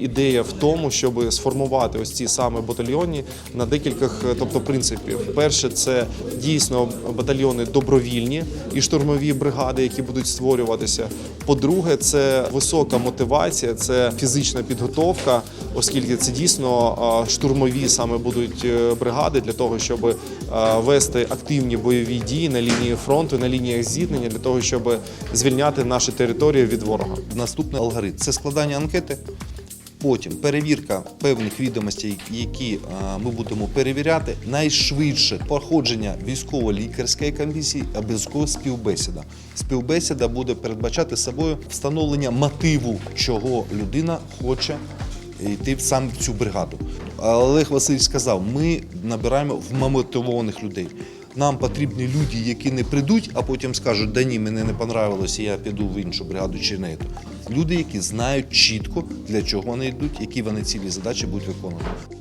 Ідея в тому, щоб сформувати ось ці саме батальйони на декількох, е, тобто принципів. Перше, це дійсно батальйони добровільні і штурмові бригади, які будуть створюватися. По-друге, це висока мотивація, це фізична підготовка, оскільки це дійсно штурмові саме будуть е, бригади для того, щоб вести активні бойові дії на лінії фронту, на лініях зіткнення, для того, щоб звільняти наші території від ворога. Наступний алгоритм це складання анкети. Потім перевірка певних відомостей, які е, ми будемо перевіряти. Найшвидше проходження військово-лікарської комісії, обов'язково співбесіда. Співбесіда буде передбачати собою встановлення мотиву, чого людина хоче йти саме в цю бригаду. Олег Васильович сказав: ми набираємо вмотивованих людей. Нам потрібні люди, які не прийдуть, а потім скажуть, да ні, мені не понравилось, я піду в іншу бригаду чи не. Люди, які знають чітко, для чого вони йдуть, які вони цілі задачі будуть виконувати.